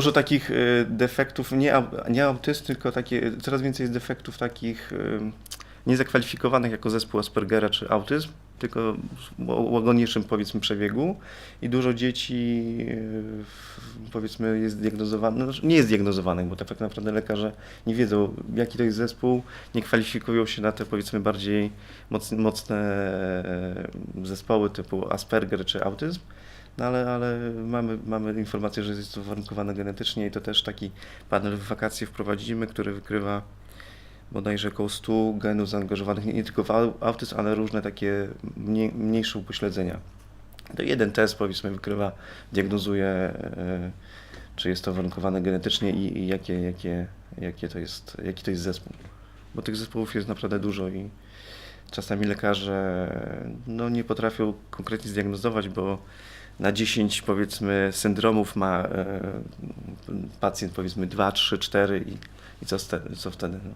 Dużo takich y, defektów, nie, nie autyzm, tylko takie, coraz więcej jest defektów takich y, niezakwalifikowanych jako zespół Aspergera czy autyzm, tylko o łagodniejszym powiedzmy przebiegu i dużo dzieci y, w- powiedzmy jest zdiagnozowanych, no, nie jest zdiagnozowanych, bo tak naprawdę lekarze nie wiedzą jaki to jest zespół, nie kwalifikują się na te powiedzmy bardziej moc, mocne e, zespoły typu Asperger czy autyzm. No ale, ale mamy, mamy informację, że jest to warunkowane genetycznie i to też taki panel w wakacje wprowadzimy, który wykrywa bodajże około 100 genów zaangażowanych nie, tylko w au- autyzm, ale różne takie mniej, mniejsze upośledzenia. To jeden test powiedzmy wykrywa, diagnozuje, e, czy jest to warunkowane genetycznie i, i jakie, jakie, jakie to jest, jaki to jest zespół. Bo tych zespołów jest naprawdę dużo i czasami lekarze no, nie potrafią konkretnie zdiagnozować, bo na 10 powiedzmy syndromów ma e, pacjent powiedzmy 2, 3, 4 i, i co, co wtedy? No.